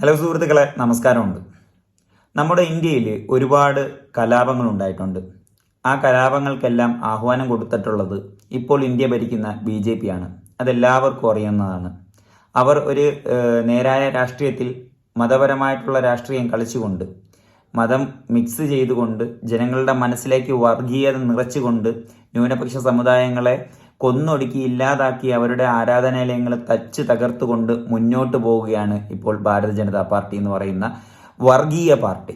Hello സുഹൃത്തുക്കളെ നമസ്കാരമുണ്ട്. നമ്മുടെ ഇന്ത്യയിൽ ഒരുപാട് കലാപങ്ങൾ ഉണ്ടായിട്ടുണ്ട് ആ കലാപങ്ങൾക്കെല്ലാം ആഹ്വാനം കൊടുത്തിട്ടുള്ളത് ഇപ്പോൾ ഇന്ത്യ ഭരിക്കുന്ന ബി ജെ പി ആണ് അതെല്ലാവർക്കും അറിയുന്നതാണ്. അവർ ഒരു നേരായ രാഷ്ട്രീയത്തിൽ മതപരമായിട്ടുള്ള രാഷ്ട്രീയം കളിച്ചുകൊണ്ട് മതം മിക്സ് ചെയ്തുകൊണ്ട് ജനങ്ങളുടെ മനസ്സിലേക്ക് വർഗീയത നിറച്ചുകൊണ്ട് ന്യൂനപക്ഷ സമുദായങ്ങളെ കൊന്നൊടുക്കി ഇല്ലാതാക്കി അവരുടെ ആരാധനാലയങ്ങൾ തച്ച് തകർത്തുകൊണ്ട് മുന്നോട്ട് പോവുകയാണ് ഇപ്പോൾ ഭാരത ജനതാ പാർട്ടി എന്ന് പറയുന്ന വർഗീയ പാർട്ടി.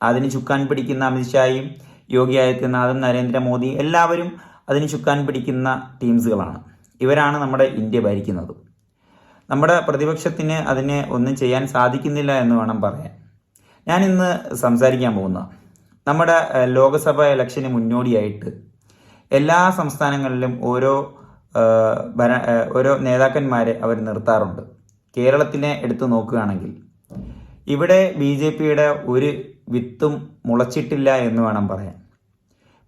അതിന് ചുക്കാൻ പിടിക്കുന്ന അമിത്ഷായും യോഗി ആദിത്യനാഥും നരേന്ദ്രമോദി എല്ലാവരും അതിന് ചുക്കാൻ പിടിക്കുന്ന ടീംസുകളാണ്. ഇവരാണ് നമ്മുടെ ഇന്ത്യ ഭരിക്കുന്നത്. നമ്മുടെ പ്രതിപക്ഷത്തിന് അതിനെ ഒന്നും ചെയ്യാൻ സാധിക്കുന്നില്ല എന്ന് വേണം പറയാൻ. ഞാൻ ഇന്ന് സംസാരിക്കാൻ പോകുന്നത് നമ്മുടെ ലോക്സഭാ ഇലക്ഷന് മുന്നോടിയായിട്ട് എല്ലാ സംസ്ഥാനങ്ങളിലും ഓരോ ഭര- ഓരോ നേതാക്കന്മാരെ അവർ നിർത്താറുണ്ട്. കേരളത്തിനെ എടുത്തു നോക്കുകയാണെങ്കിൽ ഇവിടെ ബി ജെ പിയുടെ ഒരു വിത്തും മുളച്ചിട്ടില്ല എന്ന് വേണം പറയാൻ.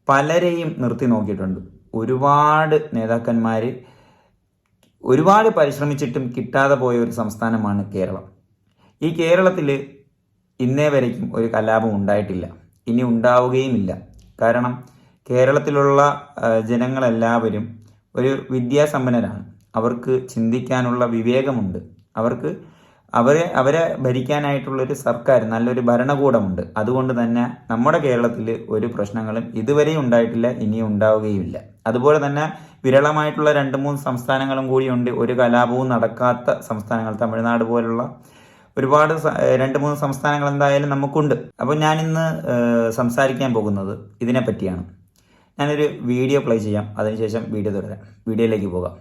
പലരെയും നിർത്തി നോക്കിയിട്ടുണ്ട്. ഒരുപാട് നേതാക്കന്മാർ ഒരുപാട് പരിശ്രമിച്ചിട്ടും കിട്ടാതെ പോയ ഒരു സംസ്ഥാനമാണ് കേരളം. ഈ കേരളത്തിൽ ഇന്നേ വരയ്ക്കും ഒരു കലാപം ഉണ്ടായിട്ടില്ല. ഇനി ഉണ്ടാവുകയുമില്ല. കാരണം കേരളത്തിലുള്ള ജനങ്ങളെല്ലാവരും ഒരു വിദ്യാസമ്പന്നരാണ്. അവർക്ക് ചിന്തിക്കാനുള്ള വിവേകമുണ്ട്. അവർക്ക് അവരെ അവരെ ഭരിക്കാനായിട്ടുള്ളൊരു സർക്കാർ നല്ലൊരു ഭരണകൂടമുണ്ട്. അതുകൊണ്ട് തന്നെ നമ്മുടെ കേരളത്തിൽ ഒരു പ്രശ്നങ്ങളും ഇതുവരെയും ഉണ്ടായിട്ടില്ല ഇനിയും ഉണ്ടാവുകയുമില്ല. അതുപോലെ തന്നെ വിരളമായിട്ടുള്ള രണ്ട് മൂന്ന് സംസ്ഥാനങ്ങളും കൂടിയുണ്ട്. ഒരു കലാപവും നടക്കാത്ത സംസ്ഥാനങ്ങൾ തമിഴ്നാട് പോലുള്ള ഒരുപാട് രണ്ട് മൂന്ന് സംസ്ഥാനങ്ങൾ എന്തായാലും നമുക്കുണ്ട്. അപ്പോൾ ഞാൻ ഇന്ന് സംസാരിക്കാൻ പോകുന്നത് ഇതിനെ പറ്റിയാണ് ഞാനൊരു വീഡിയോ പ്ലേ ചെയ്യാം. അതിനുശേഷം വീഡിയോ തുടരാം. വീഡിയോയിലേക്ക് പോകാം.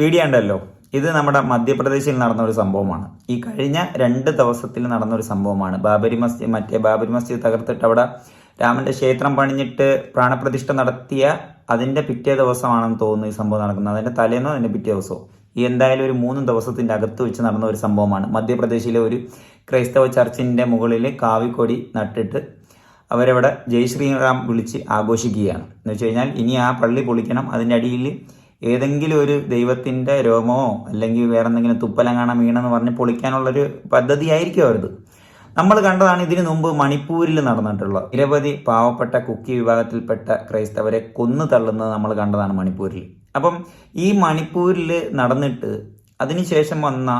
വീഡിയോ ഉണ്ടല്ലോ ഇത് നമ്മുടെ മധ്യപ്രദേശിൽ നടന്ന ഒരു സംഭവമാണ്. ഈ കഴിഞ്ഞ രണ്ട് ദിവസത്തിൽ നടന്ന ഒരു സംഭവമാണ്. ബാബരി മസ്ജിദ് മറ്റേ ബാബരി മസ്ജിദ് തകർത്തിട്ട് അവിടെ രാമന്റെ ക്ഷേത്രം പണിഞ്ഞിട്ട് പ്രാണപ്രതിഷ്ഠ നടത്തിയ അതിന്റെ പിറ്റേ ദിവസമാണെന്ന് തോന്നുന്നു ഈ സംഭവം നടക്കുന്നത്. അതിന്റെ തലേന്നോ അതിന്റെ പിറ്റേ ദിവസമോ. ഈ എന്തായാലും ഒരു മൂന്ന് ദിവസത്തിന്റെ അകത്ത് വെച്ച് നടന്ന ഒരു സംഭവമാണ്. മധ്യപ്രദേശിലെ ഒരു ക്രൈസ്തവ ചർച്ചിന്റെ മുകളിൽ കാവിക്കൊടി നട്ടിട്ട് അവരവിടെ ജയ് ശ്രീറാം വിളിച്ച് ആഘോഷിക്കുകയാണ്. എന്ന് വെച്ച് കഴിഞ്ഞാൽ ഇനി ആ പള്ളി പൊളിക്കണം. അതിന്റെ അടിയിൽ ഏതെങ്കിലും ഒരു ദൈവത്തിന്റെ രോമമോ അല്ലെങ്കിൽ വേറെ എന്തെങ്കിലും തുപ്പലങ്ങാണ വീണെന്ന് പറഞ്ഞ് പൊളിക്കാനുള്ളൊരു പദ്ധതി ആയിരിക്കും അവരത്. നമ്മൾ കണ്ടതാണ് ഇതിനു മുമ്പ് മണിപ്പൂരിൽ നടന്നിട്ടുള്ള നിരവധി പാവപ്പെട്ട കുക്കി വിഭാഗത്തിൽപ്പെട്ട ക്രൈസ്തവരെ കൊന്നു തള്ളുന്നത് നമ്മൾ കണ്ടതാണ് മണിപ്പൂരിൽ. അപ്പം ഈ മണിപ്പൂരിൽ നടന്നിട്ട് അതിനുശേഷം വന്ന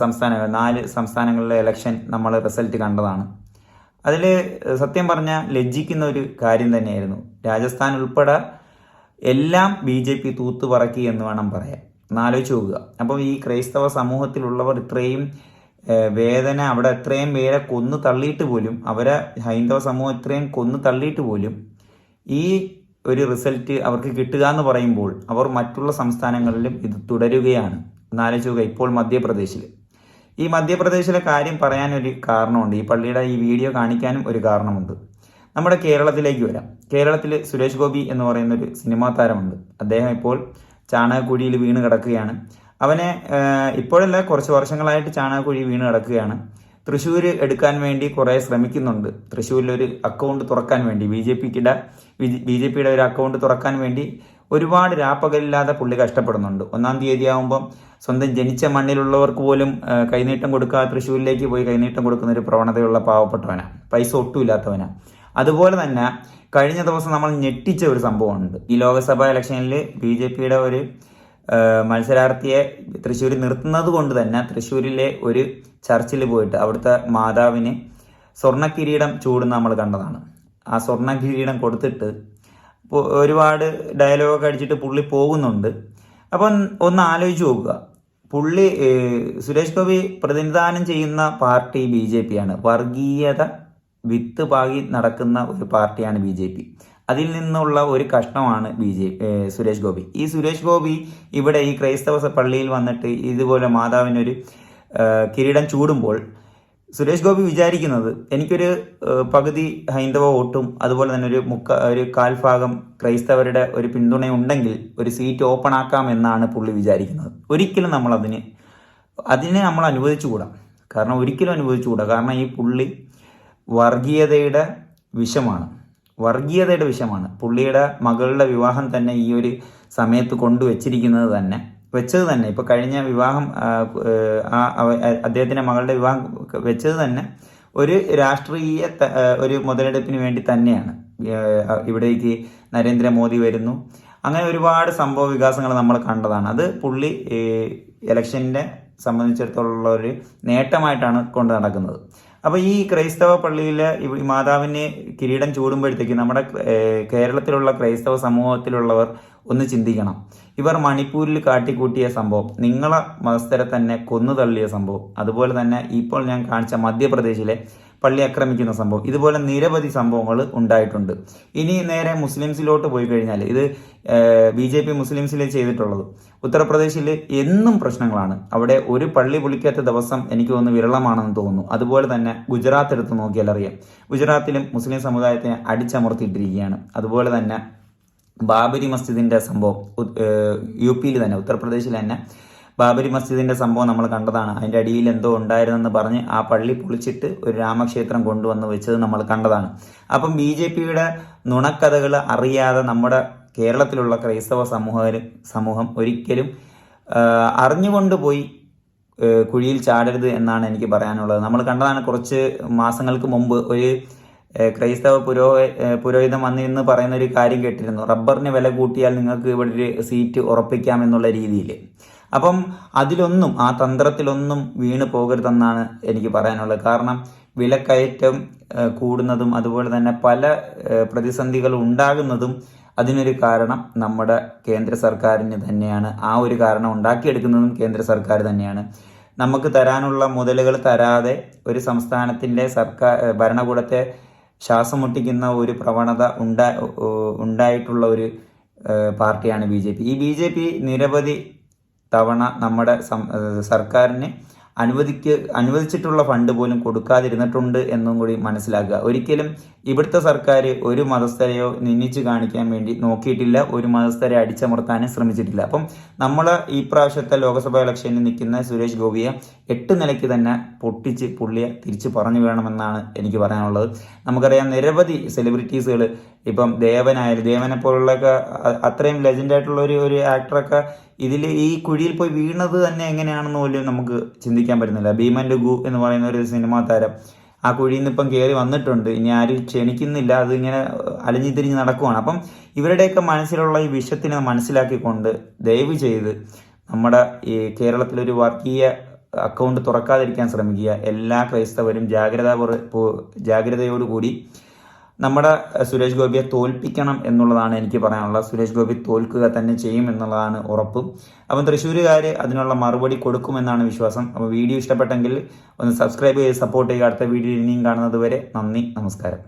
സംസ്ഥാന നാല് സംസ്ഥാനങ്ങളിലെ ഇലക്ഷൻ നമ്മൾ റിസൾട്ട് കണ്ടതാണ്. അതിൽ സത്യം പറഞ്ഞാൽ ലജ്ജിക്കുന്ന ഒരു കാര്യം തന്നെയായിരുന്നു. രാജസ്ഥാൻ ഉൾപ്പെടെ എല്ലാം ബി ജെ പി തൂത്തുപറക്കി എന്ന് വേണം പറയാൻ. എന്നാലോചിച്ച് നോക്കുക. അപ്പം ഈ ക്രൈസ്തവ സമൂഹത്തിലുള്ളവർ ഇത്രയും വേദന അവിടെ ഇത്രയും പേരെ കൊന്നു തള്ളിയിട്ട് പോലും അവരെ ഹൈന്ദവ സമൂഹം ഇത്രയും കൊന്നു തള്ളിയിട്ട് പോലും ഈ ഒരു റിസൾട്ട് അവർക്ക് കിട്ടുക എന്ന് പറയുമ്പോൾ അവർ മറ്റുള്ള സംസ്ഥാനങ്ങളിലും ഇത് തുടരുകയാണ്. എന്നാലോചിച്ച് നോക്കുക. ഇപ്പോൾ മധ്യപ്രദേശിൽ. ഈ മധ്യപ്രദേശിലെ കാര്യം പറയാനൊരു കാരണമുണ്ട്. ഈ പള്ളിയുടെ ഈ വീഡിയോ കാണിക്കാനും ഒരു കാരണമുണ്ട്. നമ്മുടെ കേരളത്തിലേക്ക് വരാം. കേരളത്തിൽ സുരേഷ് ഗോപി എന്ന് പറയുന്ന ഒരു സിനിമാ താരമുണ്ട്. അദ്ദേഹം ഇപ്പോൾ ചാണകക്കുഴിയിൽ വീണ് കിടക്കുകയാണ്. അവനെ ഇപ്പോഴല്ല കുറച്ച് വർഷങ്ങളായിട്ട് ചാണകക്കുഴി വീണ് കിടക്കുകയാണ്. തൃശ്ശൂർ എടുക്കാൻ വേണ്ടി കുറേ ശ്രമിക്കുന്നുണ്ട്. തൃശ്ശൂരിൽ ഒരു അക്കൗണ്ട് തുറക്കാൻ വേണ്ടി ബി ജെ പിക്കിടെ ബി ജെ പിയുടെ ഒരു അക്കൗണ്ട് തുറക്കാൻ വേണ്ടി ഒരുപാട് രാപ്പകലില്ലാതെ പുള്ളി കഷ്ടപ്പെടുന്നുണ്ട്. ഒന്നാം തീയതി ആകുമ്പം സ്വന്തം ജനിച്ച മണ്ണിലുള്ളവർക്ക് പോലും കൈനീട്ടം കൊടുക്കാതെ തൃശ്ശൂരിലേക്ക് പോയി കൈനീട്ടം കൊടുക്കുന്ന ഒരു പ്രവണതയുള്ള പാവപ്പെട്ടവനാണ് പൈസ ഒട്ടും ഇല്ലാത്തവനാണ് അതുപോലെ തന്നെ കഴിഞ്ഞ ദിവസം നമ്മൾ ഞെട്ടിച്ച ഒരു സംഭവമുണ്ട്. ഈ ലോക്സഭാ ഇലക്ഷനിൽ ബി ജെ പിയുടെ ഒരു മത്സരാർത്ഥിയെ തൃശ്ശൂരിൽ നിർത്തുന്നത് കൊണ്ട് തന്നെ തൃശ്ശൂരിലെ ഒരു ചർച്ചിൽ പോയിട്ട് അവിടുത്തെ മാതാവിന് സ്വർണ കിരീടം ചൂടുന്ന നമ്മൾ കണ്ടതാണ്. ആ സ്വർണ കിരീടം കൊടുത്തിട്ട് ഒരുപാട് ഡയലോഗ് അടിച്ചിട്ട് പുള്ളി പോകുന്നുണ്ട്. അപ്പം ഒന്ന് ആലോചിച്ച് നോക്കുക. പുള്ളി സുരേഷ് ഗോപി പ്രതിനിധാനം ചെയ്യുന്ന പാർട്ടി ബി ജെ പി ആണ്. വർഗീയത വിത്ത് പാകി നടക്കുന്ന ഒരു പാർട്ടിയാണ് ബി ജെ പി. അതിൽ നിന്നുള്ള ഒരു കഷ്ണമാണ് ബി ജെ സുരേഷ് ഗോപി. ഈ സുരേഷ് ഗോപി ഇവിടെ ഈ ക്രൈസ്തവ പള്ളിയിൽ വന്നിട്ട് ഇതുപോലെ മാതാവിനൊരു കിരീടം ചൂടുമ്പോൾ സുരേഷ് ഗോപി വിചാരിക്കുന്നത് എനിക്കൊരു പകുതി ഹൈന്ദവ വോട്ടും അതുപോലെ തന്നെ ഒരു മുക്ക ഒരു കാൽഭാഗം ക്രൈസ്തവരുടെ ഒരു പിന്തുണയുണ്ടെങ്കിൽ ഒരു സീറ്റ് ഓപ്പൺ ആക്കാം എന്നാണ് പുള്ളി വിചാരിക്കുന്നത്. ഒരിക്കലും നമ്മൾ അതിന് അതിനെ നമ്മൾ അനുവദിച്ചുകൂടാ. കാരണം ഒരിക്കലും അനുവദിച്ചുകൂടാ. കാരണം ഈ പുള്ളി വർഗീയതയുടെ വിഷമാണ്. വർഗീയതയുടെ വിഷമാണ്. പുള്ളിയുടെ മകളുടെ വിവാഹം തന്നെ ഈ ഒരു സമയത്ത് കൊണ്ടുവച്ചിരിക്കുന്നത് തന്നെ വെച്ചത് തന്നെ. ഇപ്പോൾ കഴിഞ്ഞ വിവാഹം ആ, അദ്ദേഹത്തിന്റെ മകളുടെ വിവാഹം വെച്ചത് തന്നെ ഒരു രാഷ്ട്രീയ ഒരു മുതലെടുപ്പിന് വേണ്ടി തന്നെയാണ്. ഇവിടേക്ക് നരേന്ദ്രമോദി വരുന്നു. അങ്ങനെ ഒരുപാട് സംഭവ വികാസങ്ങൾ നമ്മൾ കണ്ടതാണ്. അത് പുള്ളി ഇലക്ഷന്റെ സംബന്ധിച്ചിടത്തോളം ഒരു നേട്ടമായിട്ടാണ് കൊണ്ട് നടക്കുന്നത്. അപ്പോൾ ഈ ക്രൈസ്തവ ഈ മാതാവിനെ കിരീടം ചൂടുമ്പോഴത്തേക്ക് നമ്മുടെ കേരളത്തിലുള്ള ക്രൈസ്തവ സമൂഹത്തിലുള്ളവർ ഒന്ന് ചിന്തിക്കണം. ഇവർ മണിപ്പൂരിൽ കാട്ടിക്കൂട്ടിയ സംഭവം നിങ്ങളെ മതസ്ഥരെ തന്നെ കൊന്നു തള്ളിയ സംഭവം. അതുപോലെ തന്നെ ഇപ്പോൾ ഞാൻ കാണിച്ച മധ്യപ്രദേശിലെ പള്ളി ആക്രമിക്കുന്ന സംഭവം. ഇതുപോലെ നിരവധി സംഭവങ്ങൾ ഉണ്ടായിട്ടുണ്ട്. ഇനി നേരെ മുസ്ലിംസിലോട്ട് പോയി കഴിഞ്ഞാൽ ഇത് ബി ജെ പി മുസ്ലിംസിൽ ചെയ്തിട്ടുള്ളത്. ഉത്തർപ്രദേശിൽ എന്നും പ്രശ്നങ്ങളാണ്. അവിടെ ഒരു പള്ളി പൊളിക്കാത്ത ദിവസം എനിക്ക് തോന്നുന്നു വിരളമാണെന്ന് തോന്നുന്നു. അതുപോലെ തന്നെ ഗുജറാത്ത് എടുത്ത് നോക്കിയാൽ അറിയാം. ഗുജറാത്തിലും മുസ്ലിം സമുദായത്തിനെ അടിച്ചമർത്തിയിട്ടിരിക്കുകയാണ്. അതുപോലെ തന്നെ ബാബരി മസ്ജിദിന്റെ സംഭവം യു പിയിൽ തന്നെ ഉത്തർപ്രദേശിൽ തന്നെ ബാബരി മസ്ജിദിന്റെ സംഭവം നമ്മൾ കണ്ടതാണ്. അതിന്റെ അടിയിൽ എന്തോ ഉണ്ടായിരുന്നെന്ന് പറഞ്ഞ് ആ പള്ളി പൊളിച്ചിട്ട് ഒരു രാമക്ഷേത്രം കൊണ്ടുവന്ന് വെച്ചത് നമ്മൾ കണ്ടതാണ്. അപ്പം ബി ജെ പിയുടെ നുണക്കഥകൾ അറിയാതെ നമ്മുടെ കേരളത്തിലുള്ള ക്രൈസ്തവ സമൂഹ സമൂഹം ഒരിക്കലും അറിഞ്ഞുകൊണ്ട് പോയി കുഴിയിൽ ചാടരുത് എന്നാണ് എനിക്ക് പറയാനുള്ളത്. നമ്മൾ കണ്ടതാണ് കുറച്ച് മാസങ്ങൾക്ക് മുമ്പ് ഒരു ക്രൈസ്തവ പുരോ പുരോഹിതം വന്നിരുന്ന് പറയുന്ന ഒരു കാര്യം കേട്ടിരുന്നു. റബ്ബറിന് വില കൂട്ടിയാൽ നിങ്ങൾക്ക് ഇവിടെ ഒരു സീറ്റ് ഉറപ്പിക്കാം എന്നുള്ള രീതിയിൽ. അപ്പം അതിലൊന്നും ആ തന്ത്രത്തിലൊന്നും വീണ് പോകരുതെന്നാണ് എനിക്ക് പറയാനുള്ളത്. കാരണം വിലക്കയറ്റം കൂടുന്നതും അതുപോലെ തന്നെ പല പ്രതിസന്ധികൾ ഉണ്ടാകുന്നതും അതിനൊരു കാരണം നമ്മുടെ കേന്ദ്ര സർക്കാരിന് തന്നെയാണ്. ആ ഒരു കാരണം ഉണ്ടാക്കിയെടുക്കുന്നതും കേന്ദ്ര സർക്കാർ തന്നെയാണ്. നമുക്ക് തരാനുള്ള മുതലുകൾ തരാതെ ഒരു സംസ്ഥാനത്തിന്റെ സർക്കാർ ഭരണകൂടത്തെ ശ്വാസം മുട്ടിക്കുന്ന ഒരു പ്രവണത ഉണ്ടാ ഉണ്ടായിട്ടുള്ള ഒരു പാർട്ടിയാണ് ബി ജെ പി. ഈ ബി ജെ പി നിരവധി തവണ നമ്മുടെ സർക്കാരിന് അനുവദിക്ക അനുവദിച്ചിട്ടുള്ള ഫണ്ട് പോലും കൊടുക്കാതിരുന്നിട്ടുണ്ട് എന്നും കൂടി മനസ്സിലാക്കുക. ഒരിക്കലും ഇവിടുത്തെ സർക്കാർ ഒരു മതസ്ഥരെയോ നിന്നിച്ച് കാണിക്കാൻ വേണ്ടി നോക്കിയിട്ടില്ല ഒരു മതസ്ഥരെ അടിച്ചമർത്താനും ശ്രമിച്ചിട്ടില്ല. അപ്പം നമ്മൾ ഈ പ്രാവശ്യത്തെ ലോക്സഭാ ഇലക്ഷനിൽ നിൽക്കുന്ന സുരേഷ് ഗോപിയെ എട്ട് നിലയ്ക്ക് തന്നെ പൊട്ടിച്ച് പുള്ളിയെ തിരിച്ച് പറഞ്ഞു വേണമെന്നാണ് എനിക്ക് പറയാനുള്ളത്. നമുക്കറിയാം നിരവധി സെലിബ്രിറ്റീസുകൾ ഇപ്പം ദേവനായാലും ദേവനെ പോലുള്ളൊക്കെ അത്രയും ലെജൻഡായിട്ടുള്ള ഒരു ഒരു ആക്ടറൊക്കെ ഇതിൽ ഈ കുഴിയിൽ പോയി വീണത് തന്നെ എങ്ങനെയാണെന്ന് പോലും നമുക്ക് ചിന്തിക്കാൻ പറ്റുന്നില്ല. ഭീമൻ ലഘു എന്ന് പറയുന്ന ഒരു സിനിമാ താരം ആ കുഴിയിൽ നിന്ന് ഇപ്പം കയറി വന്നിട്ടുണ്ട്. ഇനി ആരും ക്ഷണിക്കുന്നില്ല. അതിങ്ങനെ അലഞ്ഞു തിരിഞ്ഞ് നടക്കുവാണ്. അപ്പം ഇവരുടെയൊക്കെ മനസ്സിലുള്ള ഈ വിഷത്തിനെ മനസ്സിലാക്കിക്കൊണ്ട് ദയവ് ചെയ്ത് നമ്മുടെ ഈ കേരളത്തിലൊരു വർഗീയ അക്കൗണ്ട് തുറക്കാതിരിക്കാൻ ശ്രമിക്കുക. എല്ലാ ക്രൈസ്തവരും ജാഗ്രത ജാഗ്രതയോടുകൂടി നമ്മുടെ സുരേഷ് ഗോപിയെ തോൽപ്പിക്കണം എന്നുള്ളതാണ് എനിക്ക് പറയാനുള്ളത്. സുരേഷ് ഗോപി തോൽക്കുക തന്നെ ചെയ്യും എന്നുള്ളതാണ് ഉറപ്പ്. അപ്പം തൃശ്ശൂരുകാർ അതിനുള്ള മറുപടി കൊടുക്കുമെന്നാണ് വിശ്വാസം. അപ്പോൾ വീഡിയോ ഇഷ്ടപ്പെട്ടെങ്കിൽ ഒന്ന് സബ്സ്ക്രൈബ് ചെയ്ത് സപ്പോർട്ട് ചെയ്യുക. അടുത്ത വീഡിയോ ഇനിയും കാണുന്നത് വരെ നന്ദി നമസ്കാരം.